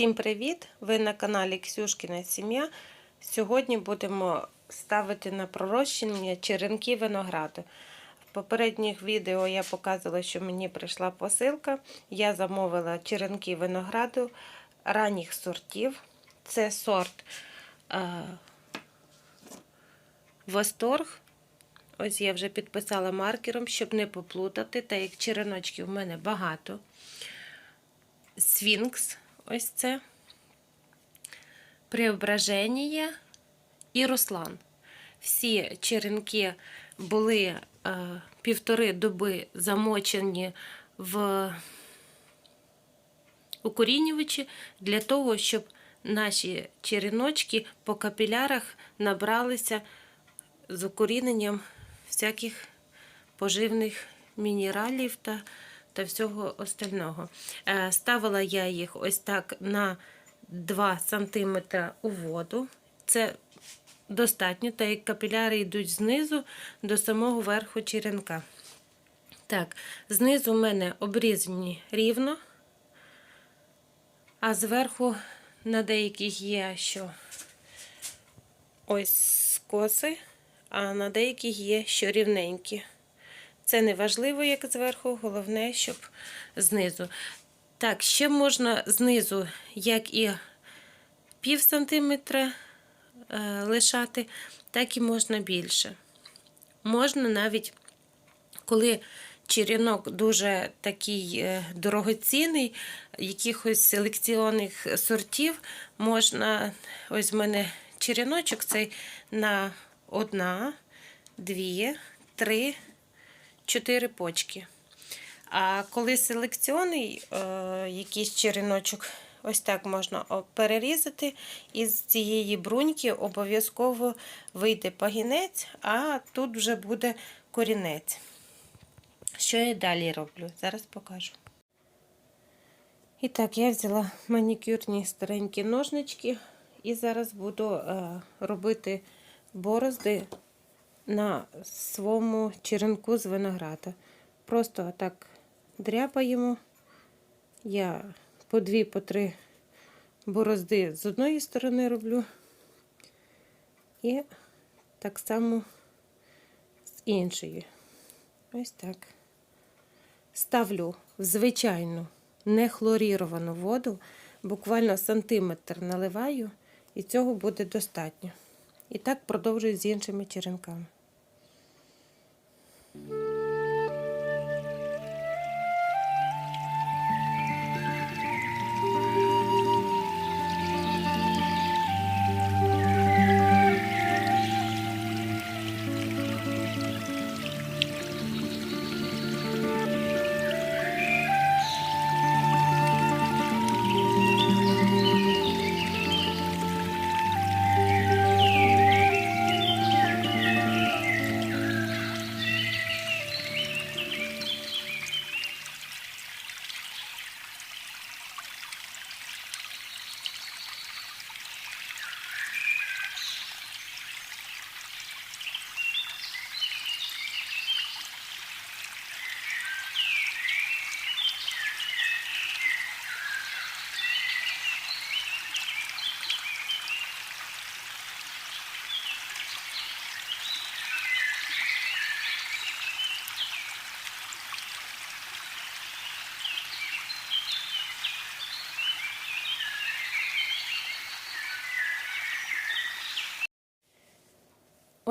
Всім привіт! Ви на каналі Ксюшкіна Сім'я. Сьогодні будемо ставити на пророщення черенки винограду. В попередніх відео я показувала, що мені прийшла посилка. Я замовила черенки винограду ранніх сортів. Це сорт е, Восторг. Ось я вже підписала маркером, щоб не поплутати, так як череночків в мене багато. Сфінкс, ось це, Преображення і Руслан. Всі черенки були е, півтори доби замочені в укорінювачі для того, щоб наші череночки по капілярах набралися з укоріненням всяких поживних мінералів та та всього остального. Е, Ставила я їх ось так на 2 см у воду. Це достатньо, так як капіляри йдуть знизу до самого верху черенка. Так, знизу в мене обрізані рівно, а зверху на деяких є що ось скоси, а на деяких є що рівненькі. Це не важливо, як зверху, головне, щоб знизу. Так, ще можна знизу, як і пів сантиметра е, лишати, так і можна більше. Можна навіть, коли черенок дуже такий е, дорогоцінний, якихось селекціонних сортів, можна, ось в мене череночок цей на одна, дві, три. 4 почки. А коли селекціонний е, якийсь череночок, ось так можна перерізати, і з цієї бруньки обов'язково вийде пагінець, а тут вже буде корінець. Що я далі роблю? Зараз покажу. І так, я взяла манікюрні старенькі ножнички, і зараз буду е, робити борозди на своєму черенку з винограда. Просто отак дряпаємо. Я по дві, по три борозди з одної сторони роблю. І так само з іншої. Ось так. Ставлю в звичайну нехлоріровану воду, буквально сантиметр наливаю, і цього буде достатньо. І так продовжую з іншими черенками.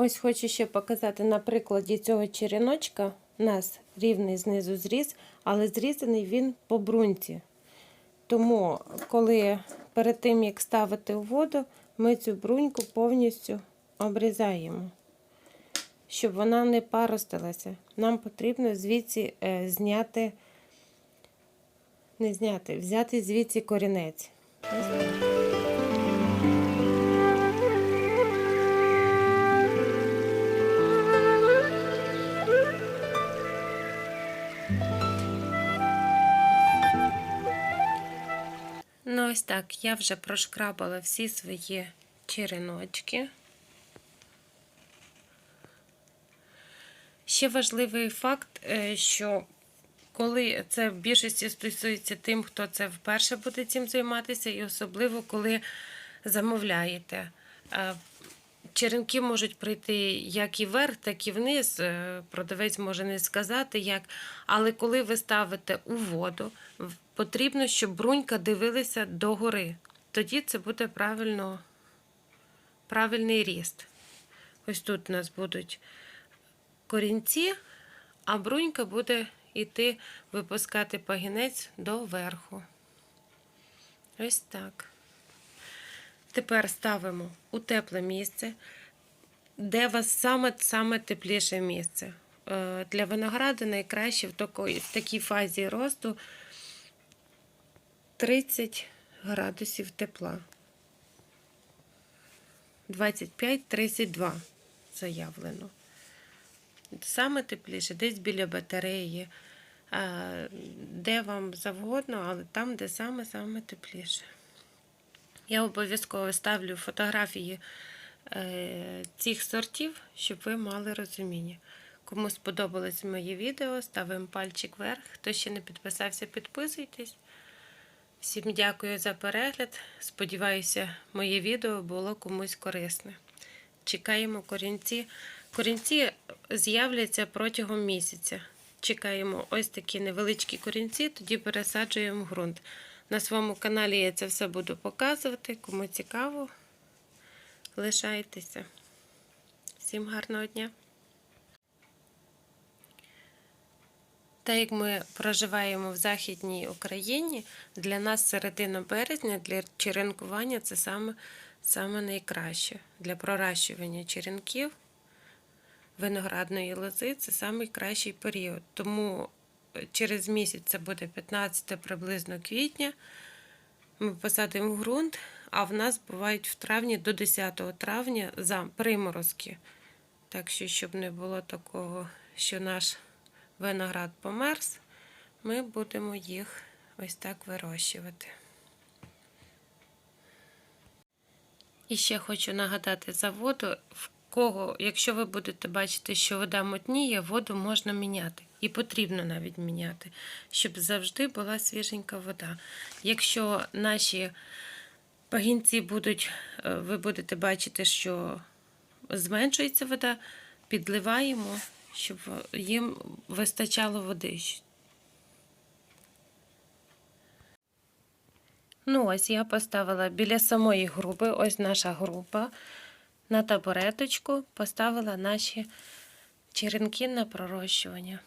Ось хочу ще показати на прикладі цього череночка. У нас рівний знизу зріз, але зрізаний він по бруньці. Тому, коли перед тим, як ставити у воду, ми цю бруньку повністю обрізаємо, щоб вона не паростилася. Нам потрібно звідси е, зняти, не зняти, взяти звідси корінець. Ось так. Я вже прошкрабала всі свої череночки. Ще важливий факт, е, що коли це в більшості стосується тим, хто це вперше буде цим займатися, і особливо коли замовляєте. Черенки можуть прийти як і вверх, так і вниз. Е, Продавець може не сказати як. Але коли ви ставите у воду, потрібно, щоб брунька дивилася догори. Тоді це буде правильно, правильний ріст. Ось тут у нас будуть корінці, а брунька буде йти випускати пагінець до верху. Ось так. Тепер ставимо у тепле місце, де у вас саме, саме тепліше місце. Е, Для винограду найкраще в такій, в такій фазі росту 30 градусів тепла. 25-32 заявлено. Саме тепліше, десь біля батареї, е, де вам завгодно, але там, де саме-саме тепліше. Я обов'язково ставлю фотографії е, цих сортів, щоб ви мали розуміння. Кому сподобалось моє відео, ставимо пальчик вверх. Хто ще не підписався, підписуйтесь. Всім дякую за перегляд. Сподіваюся, моє відео було комусь корисне. Чекаємо корінці. Корінці з'являться протягом місяця. Чекаємо ось такі невеличкі корінці, тоді пересаджуємо ґрунт. На своєму каналі я це все буду показувати. Кому цікаво, лишайтеся. Всім гарного дня! Так як ми проживаємо в Західній Україні, для нас середина березня для черенкування це саме, саме найкраще. Для проращування черенків виноградної лози це найкращий період. Тому через місяць це буде 15 приблизно квітня. Ми посадимо ґрунт, а в нас бувають в травні до 10 травня за приморозки. Так що, щоб не було такого, що наш виноград померз, ми будемо їх ось так вирощувати. І ще хочу нагадати за воду, в кого, якщо ви будете бачити, що вода мутніє, воду можна міняти. І потрібно навіть міняти, щоб завжди була свіженька вода. Якщо наші пагінці будуть, е, ви будете бачити, що зменшується вода, підливаємо, щоб їм вистачало води. Ну, ось я поставила біля самої групи, ось наша група. На табуреточку поставила наші черенки на пророщування.